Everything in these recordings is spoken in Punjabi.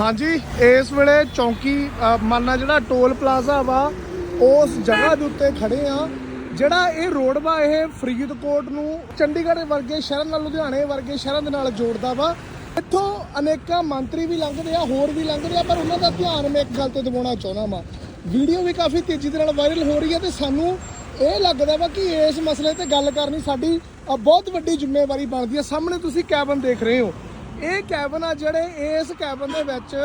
ਹਾਂਜੀ, ਇਸ ਵੇਲੇ ਚੌਂਕੀ ਮਾਨਾ ਜਿਹੜਾ ਟੋਲ ਪਲਾਜ਼ਾ ਵਾ, ਉਸ ਜਗ੍ਹਾ ਦੇ ਉੱਤੇ ਖੜੇ ਆ। ਜਿਹੜਾ ਇਹ ਰੋਡ ਵਾ, ਇਹ ਫਰੀਦਕੋਟ ਨੂੰ ਚੰਡੀਗੜ੍ਹ ਵਰਗੇ ਸ਼ਹਿਰਾਂ ਨਾਲ, ਲੁਧਿਆਣੇ ਵਰਗੇ ਸ਼ਹਿਰਾਂ ਦੇ ਨਾਲ ਜੋੜਦਾ ਵਾ। ਇੱਥੋਂ ਅਨੇਕਾਂ ਮੰਤਰੀ ਵੀ ਲੰਘਦੇ ਆ, ਹੋਰ ਵੀ ਲੰਘਦੇ ਆ, ਪਰ ਉਹਨਾਂ ਦਾ ਧਿਆਨ ਮੈਂ ਇੱਕ ਗੱਲ ਤੇ ਦਿਵਾਉਣਾ ਚਾਹੁੰਦਾ ਵਾਂ। ਵੀਡੀਓ ਵੀ ਕਾਫੀ ਤੇਜ਼ੀ ਦੇ ਨਾਲ ਵਾਇਰਲ ਹੋ ਰਹੀ ਹੈ ਤੇ ਸਾਨੂੰ ਇਹ ਲੱਗਦਾ ਵਾ ਕਿ ਇਸ ਮਸਲੇ ਤੇ ਗੱਲ ਕਰਨੀ ਸਾਡੀ ਬਹੁਤ ਵੱਡੀ ਜ਼ਿੰਮੇਵਾਰੀ ਬਣਦੀ ਹੈ। ਸਾਹਮਣੇ ਤੁਸੀਂ ਕੈਬਨ ਦੇਖ ਰਹੇ ਹੋ। ਇਹ ਕੈਬਨ ਆ ਜਿਹੜੇ ਇਸ ਕੈਬਨ ਦੇ ਵਿੱਚ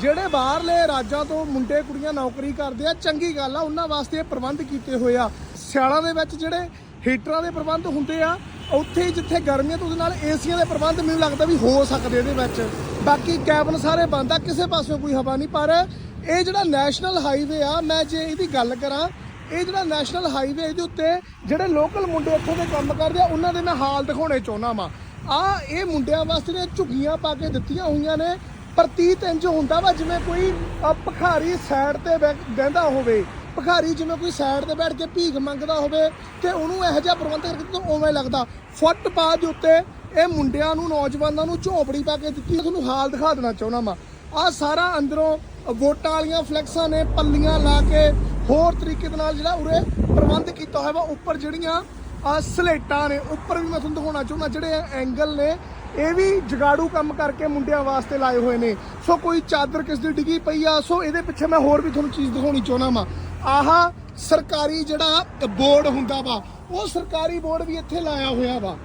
ਜਿਹੜੇ ਬਾਹਰਲੇ ਰਾਜਾਂ ਤੋਂ ਮੁੰਡੇ ਕੁੜੀਆਂ ਨੌਕਰੀ ਕਰਦੇ ਆ, ਚੰਗੀ ਗੱਲ ਆ, ਉਹਨਾਂ ਵਾਸਤੇ ਇਹ ਪ੍ਰਬੰਧ ਕੀਤੇ ਹੋਏ ਆ। ਸਿਆਲਾਂ ਦੇ ਵਿੱਚ ਜਿਹੜੇ ਹੀਟਰਾਂ ਦੇ ਪ੍ਰਬੰਧ ਹੁੰਦੇ ਆ, ਉੱਥੇ ਜਿੱਥੇ ਗਰਮੀਆਂ ਤੋਂ ਉਹਦੇ ਨਾਲ ਏਸੀਆਂ ਦੇ ਪ੍ਰਬੰਧ ਮੈਨੂੰ ਲੱਗਦਾ ਵੀ ਹੋ ਸਕਦੇ ਇਹਦੇ ਵਿੱਚ। ਬਾਕੀ ਕੈਬਨ ਸਾਰੇ ਬੰਦ ਆ, ਕਿਸੇ ਪਾਸਿਓਂ ਕੋਈ ਹਵਾ ਨਹੀਂ, ਪਰ ਇਹ ਜਿਹੜਾ ਨੈਸ਼ਨਲ ਹਾਈਵੇ ਆ, ਮੈਂ ਜੇ ਇਹਦੀ ਗੱਲ ਕਰਾਂ, ਇਹ ਜਿਹੜਾ ਨੈਸ਼ਨਲ ਹਾਈਵੇ ਇਹਦੇ ਉੱਤੇ ਜਿਹੜੇ ਲੋਕਲ ਮੁੰਡੇ ਇੱਥੋਂ ਦੇ ਕੰਮ ਕਰਦੇ ਆ, ਉਹਨਾਂ ਦੇ ਮੈਂ ਹਾਲ ਦਿਖਾਉਣੇ ਚਾਹੁੰਦਾ ਵਾਂ। ਆ ਇਹ ਮੁੰਡਿਆਂ ਵਾਸਤੇ ਨੇ ਝੁੱਗੀਆਂ ਪਾ ਕੇ ਦਿੱਤੀਆਂ ਹੋਈਆਂ ਨੇ। ਪ੍ਰਤੀਤ ਇੰਜ ਹੁੰਦਾ ਵਾ ਜਿਵੇਂ ਕੋਈ ਅ, ਭਿਖਾਰੀ ਸਾਈਡ ਤੇ ਬਹਿ- ਬਹਿੰਦਾ ਹੋਵੇ। ਭਿਖਾਰੀ ਜਿਵੇਂ ਕੋਈ ਸਾਈਡ ਤੇ ਬੈਠ ਕੇ ਭੀਖ ਮੰਗਦਾ ਹੋਵੇ ਤੇ ਉਹਨੂੰ ਇਹੋ ਜਿਹਾ ਪ੍ਰਬੰਧ ਕਰਕੇ ਦਿੱਤਾ ਉਵੇਂ ਲੱਗਦਾ। ਫੁੱਟਪਾਥ ਦੇ ਉੱਤੇ ਇਹ ਮੁੰਡਿਆਂ ਨੂੰ ਨੌਜਵਾਨਾਂ ਨੂੰ ਝੋਪੜੀ ਪਾ ਕੇ ਦਿੱਤੀ। ਤੁਹਾਨੂੰ ਹਾਲ ਦਿਖਾ ਦੇਣਾ ਚਾਹੁੰਦਾ ਵਾਂ। ਆ ਸਾਰਾ ਅੰਦਰੋਂ ਵੋਟਾਂ ਵਾਲੀਆਂ ਫਲੈਕਸਾਂ ਨੇ ਪੱਲੀਆਂ ਲਾ ਕੇ ਹੋਰ ਤਰੀਕੇ ਦੇ ਨਾਲ ਜਿਹੜਾ ਉਰੇ ਪ੍ਰਬੰਧ ਕੀਤਾ ਹੋਇਆ ਵਾ ਉੱਪਰ ਜਿਹੜੀਆਂ ਆ ਸਲੇਟਾਂ ਨੇ, ਉੱਪਰ ਵੀ ਮੈਂ ਤੁਹਾਨੂੰ ਦਿਖਾਉਣਾ ਚਾਹੁੰਦਾ, ਜਿਹੜੇ ਐਂਗਲ ਨੇ, ਇਹ ਵੀ ਜਗਾੜੂ ਕੰਮ ਕਰਕੇ ਮੁੰਡਿਆਂ ਵਾਸਤੇ ਲਾਏ ਹੋਏ ਨੇ। ਸੋ ਕੋਈ ਚਾਦਰ ਕਿਸ ਦੀ ਡਿੱਗੀ ਪਈ ਆ, ਸੋ ਇਹਦੇ ਪਿੱਛੇ ਮੈਂ ਹੋਰ ਵੀ ਤੁਹਾਨੂੰ ਚੀਜ਼ ਦਿਖਾਉਣੀ ਚਾਹੁੰਦਾ ਵਾਂ। ਆਹਾ ਸਰਕਾਰੀ ਜਿਹੜਾ ਬੋਰਡ ਹੁੰਦਾ ਵਾ, ਉਹ ਸਰਕਾਰੀ ਬੋਰਡ ਵੀ ਇੱਥੇ ਲਾਇਆ ਹੋਇਆ ਵਾ।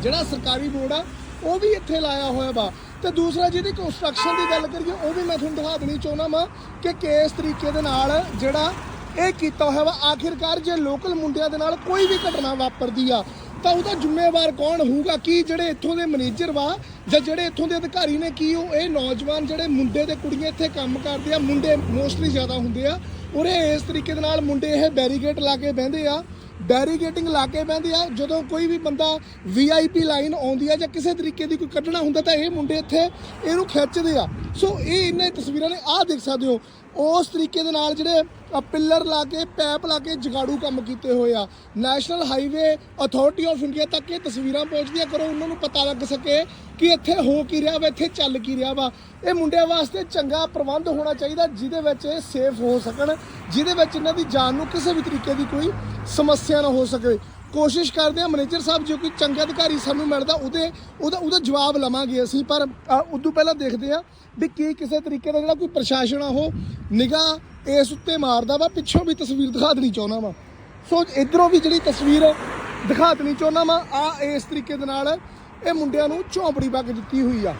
ਜਿਹੜਾ ਸਰਕਾਰੀ ਬੋਰਡ ਆ, ਉਹ ਵੀ ਇੱਥੇ ਲਾਇਆ ਹੋਇਆ ਵਾ। ਤੇ ਦੂਸਰਾ ਜਿਹਦੀ ਕੰਸਟਰਕਸ਼ਨ ਦੀ ਗੱਲ ਕਰੀਏ, ਉਹ ਵੀ ਮੈਂ ਤੁਹਾਨੂੰ ਦਿਖਾ ਦੇਣੀ ਚਾਹੁੰਦਾ ਵਾਂ ਕਿ ਕਿਸ ਤਰੀਕੇ ਦੇ ਨਾਲ ਜਿਹੜਾ ਇਹ ਕੀਤਾ ਹੋਇਆ ਵਾ। ਆਖਿਰਕਾਰ ਜੇ ਲੋਕਲ ਮੁੰਡਿਆਂ ਦੇ ਨਾਲ ਕੋਈ ਵੀ ਘਟਨਾ ਵਾਪਰਦੀ ਆ, ਤਾਂ ਉਹਦਾ ਜ਼ਿੰਮੇਵਾਰ ਕੌਣ ਹੋਊਗਾ? ਕੀ ਜਿਹੜੇ ਇੱਥੋਂ ਦੇ ਮੈਨੇਜਰ ਵਾ ਜਾਂ ਜਿਹੜੇ ਇੱਥੋਂ ਦੇ ਅਧਿਕਾਰੀ ਨੇ, ਕੀ ਉਹ ਇਹ ਨੌਜਵਾਨ ਜਿਹੜੇ ਮੁੰਡੇ ਤੇ ਕੁੜੀਆਂ ਇੱਥੇ ਕੰਮ ਕਰਦੇ ਆ, ਮੁੰਡੇ ਮੋਸਟਲੀ ਜ਼ਿਆਦਾ ਹੁੰਦੇ ਆ, ਉਰੇ ਇਸ ਤਰੀਕੇ ਦੇ ਨਾਲ ਮੁੰਡੇ ਇਹ ਬੈਰੀਗੇਟ ਲਾ ਕੇ ਬਹਿੰਦੇ ਆ। ਬੈਰੀਗੇਟਿੰਗ ਲਾ ਕੇ ਬਹਿੰਦੇ ਆ। ਜਦੋਂ ਕੋਈ ਵੀ ਬੰਦਾ ਵੀਆਈਪੀ ਲਾਈਨ ਆਉਂਦੀ ਆ ਜਾਂ ਕਿਸੇ ਤਰੀਕੇ ਦੀ ਕੋਈ ਕੱਢਣਾ ਹੁੰਦਾ, ਤਾਂ ਇਹ ਮੁੰਡੇ ਇੱਥੇ ਇਹਨੂੰ ਖਿੱਚਦੇ ਆ। ਸੋ ਇਹ ਇਹਨਾਂ ਤਸਵੀਰਾਂ ਨੇ, ਆਹ ਦੇਖ ਸਕਦੇ ਹੋ। ਉਸ ਤਰੀਕੇ ਦੇ ਨਾਲ ਜਿਹੜੇ ਪਿੱਲਰ ਲਾ ਕੇ, ਪੈਪ ਲਾ ਕੇ ਜਗਾੜੂ ਕੰਮ ਕੀਤੇ ਹੋਏ ਆ। National highway authority of India ਤੱਕ ਇਹ ਤਸਵੀਰਾਂ ਪਹੁੰਚਦੀਆਂ, ਕਰੋ ਉਹਨਾਂ ਨੂੰ ਪਤਾ ਲੱਗ ਸਕੇ ਕਿ ਇੱਥੇ ਹੋ ਕੀ ਰਿਹਾ ਵਾ, ਇੱਥੇ ਚੱਲ ਕੀ ਰਿਹਾ ਵਾ। ਇਹ ਮੁੰਡਿਆਂ ਵਾਸਤੇ ਚੰਗਾ ਪ੍ਰਬੰਧ ਹੋਣਾ ਚਾਹੀਦਾ, ਜਿਹਦੇ ਵਿੱਚ ਇਹ ਸੇਫ ਹੋ ਸਕਣ, ਜਿਹਦੇ ਵਿੱਚ ਇਹਨਾਂ ਦੀ ਜਾਨ ਨੂੰ ਕਿਸੇ ਵੀ ਤਰੀਕੇ ਦੀ ਕੋਈ ਸਮੱਸਿਆ ਨਾ ਹੋ ਸਕੇ। ਕੋਸ਼ਿਸ਼ ਕਰਦੇ ਆ ਮੈਨੇਜਰ ਸਾਹਿਬ ਜੋ ਕੋਈ ਚੰਗਾ ਅਧਿਕਾਰੀ ਸਾਨੂੰ ਮਿਲਦਾ ਉਹਦੇ ਉਹਦਾ ਉਹਦਾ ਜਵਾਬ ਲਵਾਂਗੇ ਅਸੀਂ। ਪਰ ਅ, ਉਦੋਂ ਪਹਿਲਾਂ ਦੇਖਦੇ ਆ ਵੀ ਕੀ ਕਿਸੇ ਤਰੀਕੇ ਦਾ ਜਿਹੜਾ ਕੋਈ ਪ੍ਰਸ਼ਾਸਨ ਆ ਉਹ ਨਿਗਾਹ ਇਸ ਉੱਤੇ ਮਾਰਦਾ ਵਾ ਪਿੱਛੋਂ ਵੀ ਤਸਵੀਰ ਦਿਖਾ ਦੇਣੀ ਚਾਹੁੰਦਾ ਵਾ। ਸੋ ਇਧਰੋਂ ਵੀ ਜਿਹੜੀ ਤਸਵੀਰ ਦਿਖਾ ਦੇਣੀ ਚਾਹੁੰਦਾ ਵਾ ਆ ਇਸ ਤਰੀਕੇ ਦੇ ਨਾਲ ਇਹ ਮੁੰਡਿਆਂ ਨੂੰ ਝੌਂਪੜੀ ਪਾ ਦਿੱਤੀ ਹੋਈ ਆ।